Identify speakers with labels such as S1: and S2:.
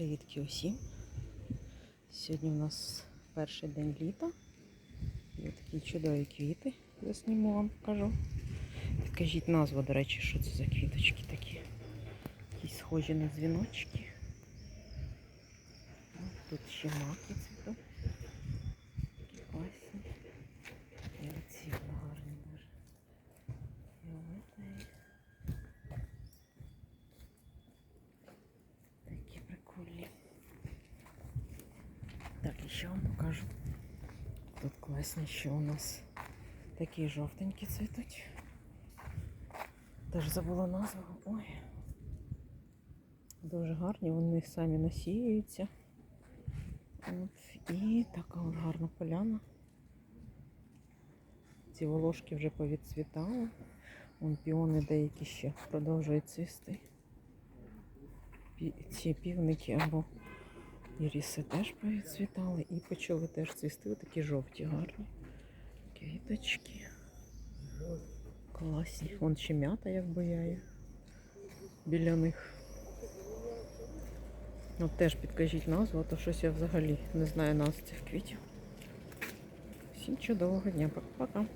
S1: Привітки усім. Сьогодні у нас перший день літа. Є такі чудові квіти. Засніму вам покажу. Підкажіть назву, до речі, що це за квіточки такі. Якісь схожі на дзвіночки. Тут ще маки цвітуть. Такі класні. І оці гарні дуже. Фіолетові. Такі. Так, і вам покажу. Тут класні, що у нас такі жовтенькі цвітуть. Теж забула назву. Ой. Дуже гарні, вони самі насіюються. От. І така от гарна поляна. Ці волошки вже повідцвітали. Вон піони деякі ще продовжують цвісти. Ці півники або іріси теж повідцвітали і почали теж цвісти. Такі жовті гарні. Квіточки. Класні. Вон ще м'ята як бояє біля них. От теж підкажіть назву, а то щось я взагалі не знаю назв цих квітів. Всім чудового дня. Пока-пока.